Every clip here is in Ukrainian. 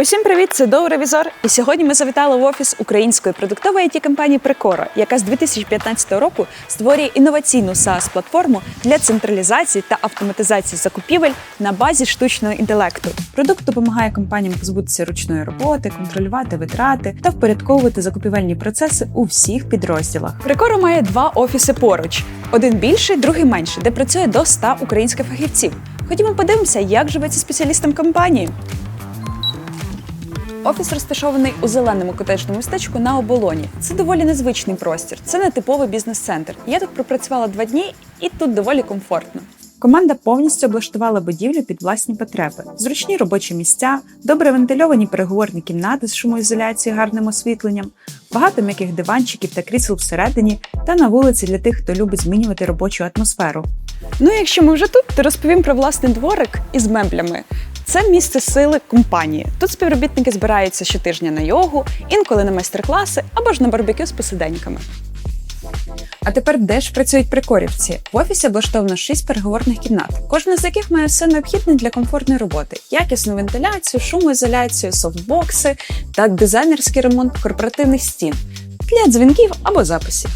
Усім привіт! Це Доу Ревізор. І сьогодні ми завітали в офіс української продуктової it компанії Прикоро, яка з 2015 року створює інноваційну SaaS платформу для централізації та автоматизації закупівель на базі штучного інтелекту. Продукт допомагає компаніям позбутися ручної роботи, контролювати витрати та впорядковувати закупівельні процеси у всіх підрозділах. Прикоро має два офіси поруч: один більший, другий менший, де працює до 100 українських фахівців. Ходімо подивимося, як живеться спеціалістам компанії. Офіс розташований у зеленому котеджному містечку на оболоні. Це доволі незвичний простір. Це не типовий бізнес-центр. Я тут пропрацювала два дні, і тут доволі комфортно. Команда повністю облаштувала будівлю під власні потреби: зручні робочі місця, добре вентильовані переговорні кімнати з шумоізоляцією, гарним освітленням, багато м'яких диванчиків та крісел всередині, та на вулиці для тих, хто любить змінювати робочу атмосферу. Ну, якщо ми вже тут, то розповім про власний дворик із меблями. Це місце сили компанії. Тут співробітники збираються щотижня на йогу, інколи на майстер-класи або ж на барбекю з посиденьками. А тепер де ж працюють прикорівці? В офісі облаштовано 6 переговорних кімнат, кожна з яких має все необхідне для комфортної роботи: якісну вентиляцію, шумоізоляцію, софтбокси та дизайнерський ремонт корпоративних стін для дзвінків або записів.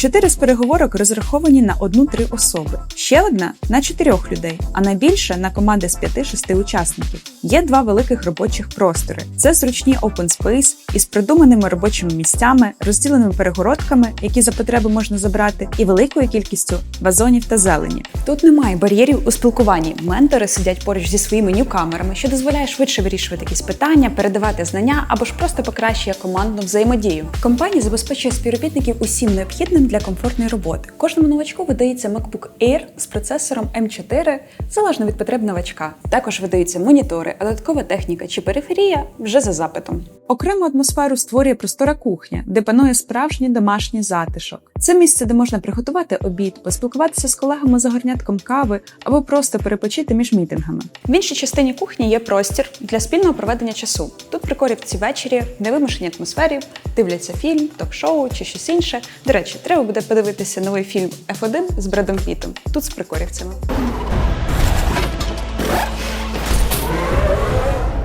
Чотири з переговорок розраховані на одну-три особи, ще одна на чотирьох людей, а найбільша на команди з п'яти-шести учасників. Є два великих робочих простори. Це зручні open space із придуманими робочими місцями, розділеними перегородками, які за потреби можна забрати, і великою кількістю вазонів та зелені. Тут немає бар'єрів у спілкуванні. Ментори сидять поруч зі своїми ньюкамерами, що дозволяє швидше вирішувати якісь питання, передавати знання або ж просто покращує командну взаємодію. Компанія забезпечує співробітників усім необхідним для комфортної роботи. Кожному новачку видається MacBook Air з процесором M4, залежно від потреб новачка. Також видаються монітори, а додаткова техніка чи периферія вже за запитом. Окрему атмосферу створює простора кухня, де панує справжній домашній затишок. Це місце, де можна приготувати обід, поспілкуватися з колегами за горнятком кави або просто перепочити між мітингами. В іншій частині кухні є простір для спільного проведення часу. Тут прикорівці ввечері, в невимушеній атмосфері, дивляться фільм, ток-шоу чи щось інше. До речі, треба буде подивитися новий фільм F1 з Бредом Пітом. Тут з прикорівцями.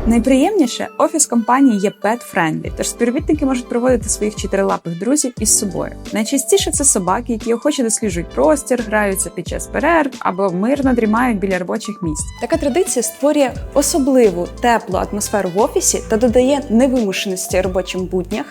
Найприємніше офіс компанії є pet-friendly, тож співробітники можуть проводити своїх чотирилапих друзів із собою. Найчастіше це собаки, які охоче досліджують простір, граються під час перерв або мирно дрімають біля робочих місць. Така традиція створює особливу теплу атмосферу в офісі та додає невимушеності робочим буднях.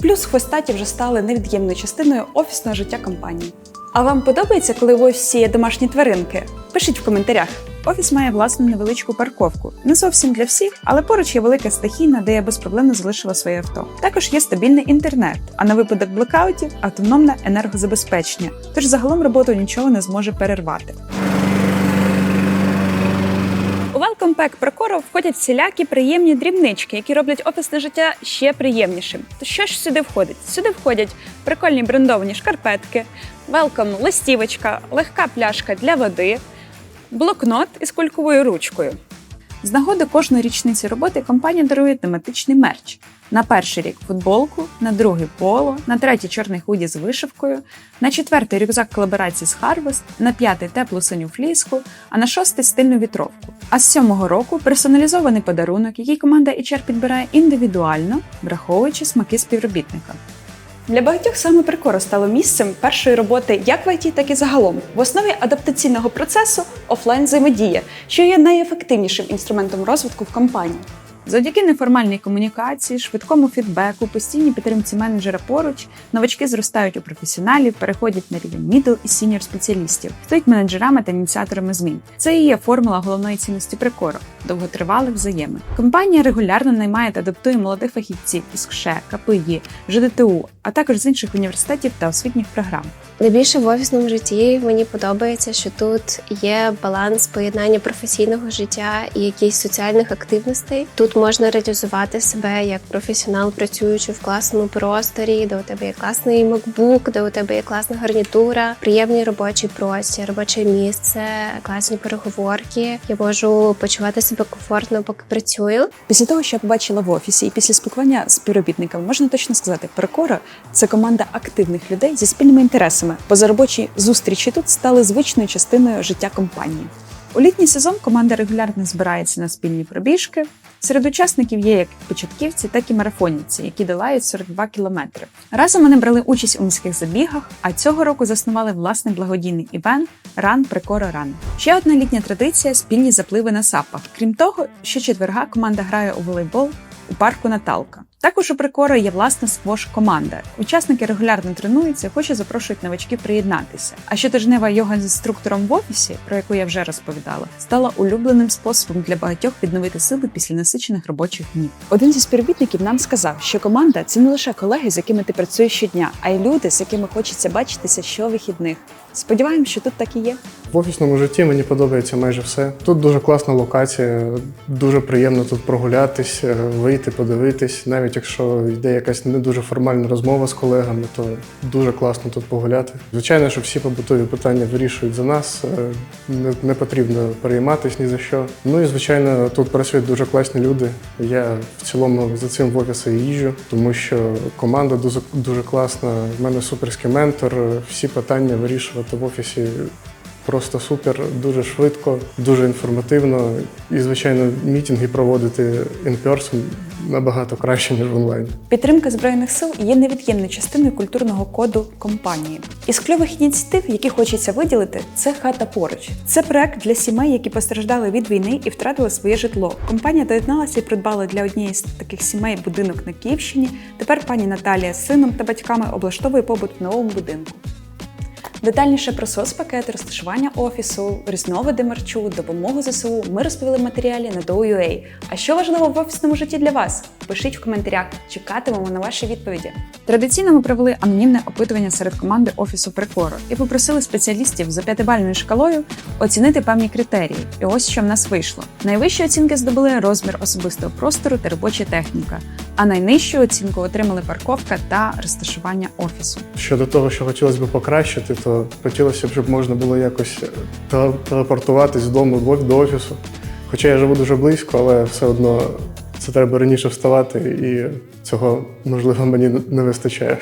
Плюс хвостаті вже стали невід'ємною частиною офісного життя компанії. А вам подобається, коли в офісі є домашні тваринки? Пишіть в коментарях. Офіс має власну невеличку парковку. Не зовсім для всіх, але поруч є велика стихійна, де я безпроблемно залишила своє авто. Також є стабільний інтернет, а на випадок блекаутів автономне енергозабезпечення. Тож загалом роботу нічого не зможе перервати. У Welcome Pack Прокоро входять всілякі приємні дрібнички, які роблять офісне життя ще приємнішим. То що ж сюди входить? Сюди входять прикольні брендовані шкарпетки, Welcome листівочка, легка пляшка для води, блокнот із кульковою ручкою. З нагоди кожної річниці роботи компанія дарує тематичний мерч. На перший рік футболку, на другий поло, на третій чорний худі з вишивкою, на четвертий рюкзак колаборації з Harvest, на п'ятий теплу синю фліску, а на шостий стильну вітровку. А з сьомого року персоналізований подарунок, який команда HR підбирає індивідуально, враховуючи смаки співробітника. Для багатьох саме прикоро стало місцем першої роботи як в ІТ, так і загалом. В основі адаптаційного процесу офлайн взаємодія, що є найефективнішим інструментом розвитку в компанії. Завдяки неформальній комунікації, швидкому фідбеку, постійній підтримці менеджера поруч, новачки зростають у професіоналів, переходять на рівень мідл і сіньор спеціалістів, стають менеджерами та ініціаторами змін. Це і є формула головної цінності прикору довготривалих взаємин. Компанія регулярно наймає та адаптує молодих фахівців із КШЕ, КПІ, ЖДТУ, а також з інших університетів та освітніх програм. Найбільше в офісному житті мені подобається, що тут є баланс поєднання професійного життя і якихось соціальних активностей. Тут можна реалізувати себе як професіонал, працюючи в класному просторі, де у тебе є класний MacBook, де у тебе є класна гарнітура, приємний робочий простір, робоче місце, класні переговорки. Я можу почувати себе комфортно, поки працюю. Після того, що я побачила в офісі, і після спілкування з співробітниками, можна точно сказати, Прикора це команда активних людей зі спільними інтересами. Позаробочі зустрічі тут стали звичною частиною життя компанії. У літній сезон команда регулярно збирається на спільні пробіжки. Серед учасників є як початківці, так і марафонівці, які долають 42 кілометри. Разом вони брали участь у міських забігах, а цього року заснували власний благодійний івент Ран Прикоро Ран. Ще одна літня традиція спільні запливи на сапах. Крім того, щочетверга команда грає у волейбол у парку Наталка. Також у Прикоро є власна сквош команда. Учасники регулярно тренуються, хоч і запрошують новачків приєднатися. А щотижнева йога з інструктором в офісі, про яку я вже розповідала, стала улюбленим способом для багатьох відновити сили після насичених робочих днів. Один зі співробітників нам сказав, що команда це не лише колеги, з якими ти працюєш щодня, а й люди, з якими хочеться бачитися щовихідних. Сподіваємось, що тут так і є. В офісному житті мені подобається майже все. Тут дуже класна локація, дуже приємно тут прогулятись, е, вийти, подивитись. Навіть якщо йде якась не дуже формальна розмова з колегами, то дуже класно тут погуляти. Звичайно, що всі побутові питання вирішують за нас. е, Не, не потрібно перейматись ні за що. Ну і звичайно, тут працюють дуже класні люди. Я в цілому за цим в офіси їжджу, тому що команда дуже дуже класна. В мене суперський ментор. Всі питання вирішувати в офісі Просто супер, дуже швидко, дуже інформативно. І, звичайно, мітинги проводити in набагато краще, ніж онлайн. Підтримка збройних сил є невід'ємною частиною культурного коду компанії. Із кльових ініціатив, які хочеться виділити, це хата поруч. Це проект для сімей, які постраждали від війни і втратили своє житло. Компанія доєдналася і придбала для однієї з таких сімей будинок на Київщині. Тепер пані Наталія з сином та батьками облаштовує побут в новому будинку. Детальніше про соцпакет, розташування офісу, різновиди мерчу, допомогу ЗСУ ми розповіли в матеріалі на DOUA. А що важливо в офісному житті для вас? Пишіть в коментарях, чекатимемо на ваші відповіді. Традиційно ми провели анонімне опитування серед команди офісу Прикоро і попросили спеціалістів за п'ятибальною шкалою оцінити певні критерії. І ось що в нас вийшло. Найвищі оцінки здобули розмір особистого простору та робоча техніка, а найнижчу оцінку отримали парковка та розташування офісу. Щодо того, що хотілося б покращити, то хотілося б, щоб можна було якось теле- телепортуватись з дому до- до офісу. Хоча я живу дуже близько, але все одно це треба раніше вставати, і цього можливо мені не вистачає.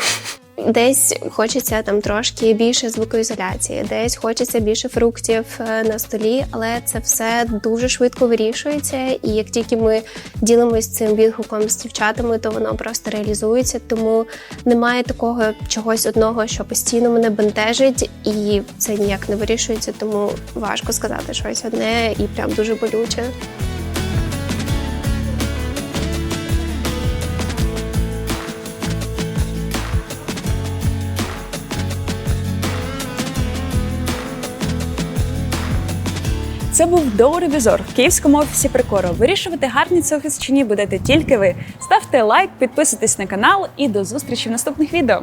Десь хочеться там трошки більше звукоізоляції, десь хочеться більше фруктів е, на столі, але це все дуже швидко вирішується. І як тільки ми ділимось цим відгуком з дівчатами, то воно просто реалізується. Тому немає такого чогось одного, що постійно мене бентежить, і це ніяк не вирішується. Тому важко сказати щось одне і прям дуже болюче. Це був Доу-ревізор в київському офісі Прикору. Вирішувати гарні це чи ні будете тільки ви. Ставте лайк, підписуйтесь на канал і до зустрічі в наступних відео.